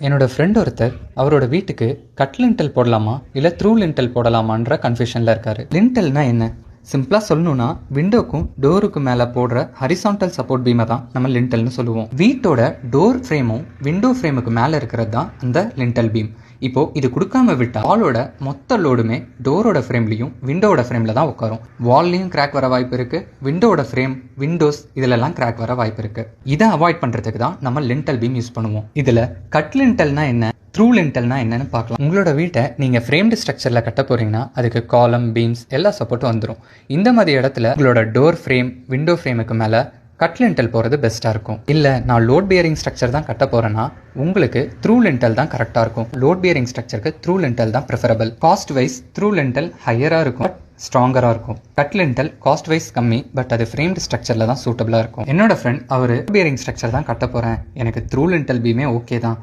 என்னோடய ஃப்ரெண்ட் ஒருத்தர் அவரோட வீட்டுக்கு கட் லிண்டல் போடலாமா இல்லை த்ரூ லிண்டல் போடலாமான்ற கன்ஃபியூஷனில் இருக்காரு. லிண்டல்னா என்ன? சிம்பிளாக சொல்லணும்னா விண்டோக்கும் டோருக்கும் மேலே போடுற ஹரிசாண்டல் சப்போர்ட் பீமை தான் நம்ம லிண்டல்னு சொல்லுவோம். வீட்டோட டோர் ஃப்ரேமும் விண்டோ ஃப்ரேமுக்கு மேலே இருக்கிறது தான் அந்த லிண்டல் பீம் இப்போ இது கொடுக்காம விட்டால் வாலோட மொத்த லோடுமே டோரோட ஃப்ரேம்லையும் விண்டோவோட ஃப்ரேமில் தான் உட்காரும். வால்லையும் கிராக் வர வாய்ப்பு இருக்குது விண்டோவோட ஃப்ரேம் விண்டோஸ் இதிலெல்லாம் கிராக் வர வாய்ப்பு இருக்குது இதை அவாய்ட் பண்ணுறதுக்கு தான் நம்ம லிண்டல் பீம் யூஸ் பண்ணுவோம். இதில் கட் லிண்டல்னா என்ன? த்ரூ லென்டல்னா என்னென்னு பார்க்கலாம். உங்களோட வீட்டை நீங்கள் ஃப்ரேம்டு ஸ்ட்ரக்சரில் கட்ட போகிறீங்கன்னா அதுக்கு காலம் பீம்ஸ் எல்லா சப்போர்ட்டும் வந்துடும் இந்த மாதிரி இடத்துல உங்களோட டோர் ஃப்ரேம் விண்டோ ஃப்ரேமுக்கு மேலே கட் லென்டல் போகிறது பெஸ்ட்டாக இருக்கும். இல்லை நான் லோட் பியரிங் ஸ்ட்ரக்சர் தான் கட்ட போகிறேன்னா உங்களுக்கு த்ரூ லென்டல் தான் கரெக்டாக இருக்கும். லோட் பியரிங் ஸ்ட்ரக்சருக்கு த்ரூ லென்டல் தான் preferable cost wise through lintel ஹையராக இருக்கும் ஸ்ட்ராங்கராக இருக்கும். கட் லென்டல் காஸ்ட் வைஸ் கம்மி பட் அது ஃப்ரேம்டு ஸ்ட்ரக்சரில் தான் சூட்டபிளாக இருக்கும். என்னோட ஃப்ரெண்ட் அவர் பியரிங் ஸ்ட்ரக்சர் தான் கட்ட போகிறேன் எனக்கு த்ரூ லென்டல் பீமே ஓகே தான்.